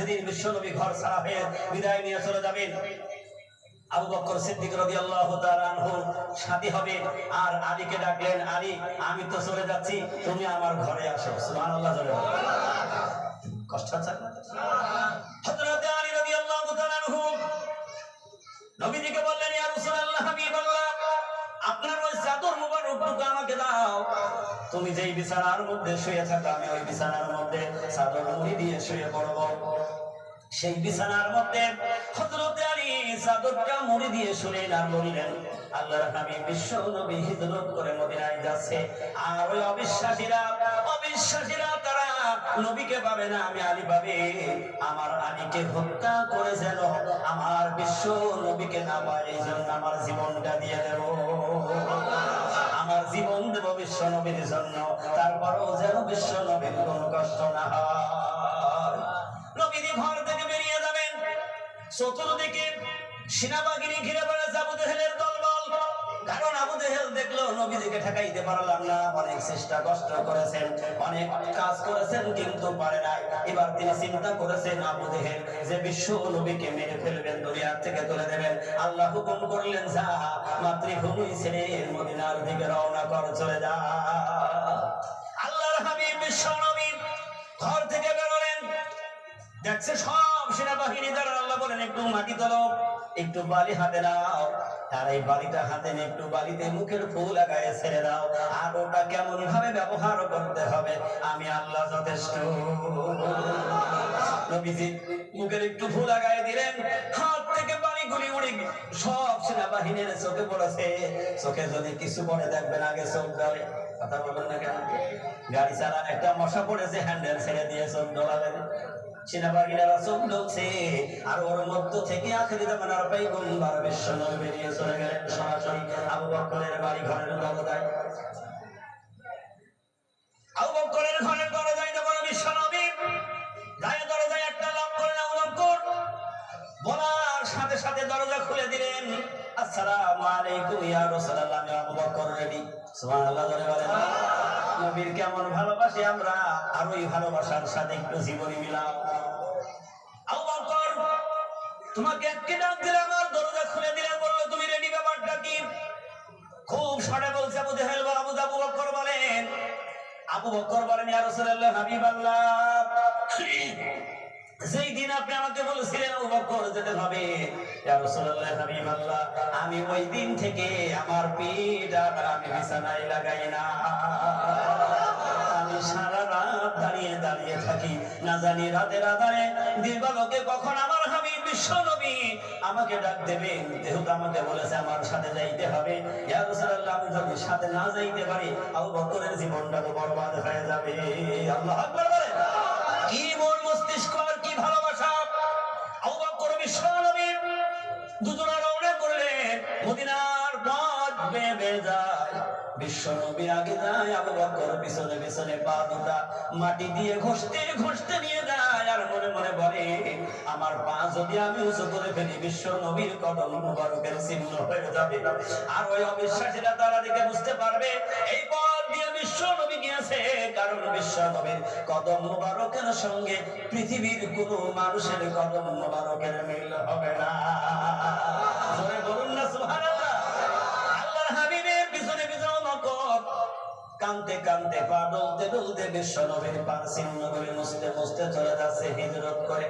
সেদিন বিশ্বনবী ঘর ছাড়া হয়ে বিদায় নিয়ে চলে যাবেন, আবু বকর সিদ্দিক রাদিয়াল্লাহু তাআলা আনহু সাথী হবে। আর আলীকে ডাকলেন, আলী, আমি তো চলে যাচ্ছি, তুমি আমার ঘরে আসো। সুবহানাল্লাহ, জোরে কষ্ট হচ্ছে চাদর মুবারকটুকু আমাকে দাও। তুমি যেই বিছানার মধ্যে শুয়ে থাকো, আমি ওই বিছানার মধ্যে চাদর মুড়ি দিয়ে শুয়ে পড়ব। সেই বিছানার মধ্যে হযরতে আলী চাদরটা মুড়ি দিয়ে শুলেন আর বললেন, আল্লাহর হাবিব বিশ্ব নবী হিজরত করে মদিনায় যাচ্ছে। আর ওই অবিশ্বাসীরা অবিশ্বাসীরা তারা নবীকে পাবে না, আমি আলী পাবে। আমার আলীকে হত্যা করে যেন আমার বিশ্ব নবীকে না পায়, এই জন্য আমার জীবনটা দিয়ে দেব। আমার জীবন দেব বিশ্ব নবীর জন্য, তারপরও যেন বিশ্ব নবীর কোনো কষ্ট না হয়। নবীজি ঘর থেকে বেরিয়ে যাবেন। চতুর্দিকে সেনাবাহিনী ঘিরে পড়েছে আবু জেহেলের দলবল। কারণ আবু জেহেল দেখল নবীজিকে ঠেকাইতে পারলাম না। অনেক চেষ্টা কষ্ট করেছেন, অনেক কাজ করেছেন, কিন্তু পারে নাই। এবার তিনি চিন্তা করেছেন, আবু জেহেল যে বিশ্ব নবীকে মেরে ফেলবেন, দুনিয়ার থেকে তুলে দেবেন। আল্লাহ হুকুম করলেন, যা, মাতৃভূমি ছেড়ে মদিনার দিকে রওনা কর, চলে যা। আল্লাহর হাবিব, বিশ্ব নবী ঘর থেকে বেরোলেন। দেখছে সব সেনাবাহিনী দ্বারা আল্লাহ বলেন, একটু মাটি তোলো। একটু বালি হাতে নাও। আর এই বালিটা হাতে নিয়ে একটু বালিতে মুখের ফুল লাগায় ছেড়ে দাও। আর ওটা কেমন ভাবে ব্যবহার করতে হবে, আমি আল্লাহ যথেষ্ট। মুখের একটু ফুল লাগায় দিলেন। হাত থেকে বালি গুলি। উড়ে সব সেনাবাহিনীর চোখে পড়েছে। চোখে যদি কিছু পড়ে, দেখবেন আগে চোখ ধরে কথা বলবেন না কেন? গাড়ি চালান একটা মশা পড়েছে, হ্যান্ডেল ছেড়ে দিয়ে চোখ ডলাবেন সেনাবাহিনীরা বলার সাথে সাথে দরজা খুলে দিলেন। আসসালামু কেমন ভালোবাসি আমরা আর ভালোবাসার সাথে একটু জীবনী মিলাও। তোমাকে একটি ডাক দিলে আমার দরজা খুলে দিলে বলল, তুমি রেডি ব্যাপারটা কি? খুব সরে বলছে আবু জাহেল বা আবু আবু বকর বলেন। আবু বকর বলেন, ইয়া রাসূলুল্লাহ দিন আপনি আমাকে বলেছিলেন, আবু বকর যেতে হবে। ইয়া রাসূলুল্লাহ আমি ওই দিন থেকে আমার পিঠ আর আমি বিছানায় লাগাই না। আমি সারা রাত দাঁড়িয়ে দাঁড়িয়ে থাকি। না জানি রাতের আধারে দিবালোকে কখন বিশ্ব নবী, আমাকে ডাক দেবেন যেহেতু আমাকে বলেছে আমার সাথে যাইতে হবে। ইয়া রাসূলুল্লাহ, আমি যদি সাথে না যাইতে পারি, আবু বকরের জীবনটা তো বরবাদ হয়ে যাবে। আল্লাহ আকবার বলেন কি মন মস্তিষ্ক আর কি ভালোবাসা। আবু বকর বিশ্ব নবী দুজনা রওনা করলেন। মদিনার পথ বেয়ে বেয়ে যায়। বিশ্ব নবী আগে যায়, আবু বকর পিছনে পিছনে পা দুটা মাটি দিয়ে ঘষতে ঘষতে নিয়ে যায়। আর মনে মনে বলে আমার পা যদি আমি উঁচু করে ফেলি, বিশ্ব নবীর কদম মুবারকের চিহ্ন হয়ে যাবে। আর ওই অবিশ্বাসীরা তারা দেখে বুঝতে পারবে, এই পথ দিয়ে বিশ্ব নবী গিয়েছে। কারণ বিশ্ব নবীর কদম মুবারকের সঙ্গে পৃথিবীর কোনো মানুষের কদম মুবারকের মিল হবে না। কানতে কানতে পা ডলতে ডলতে বিশ্ব নবীর পার চিহ্ন করে মুছতে মুছতে চলে যাচ্ছে হিজরত করে।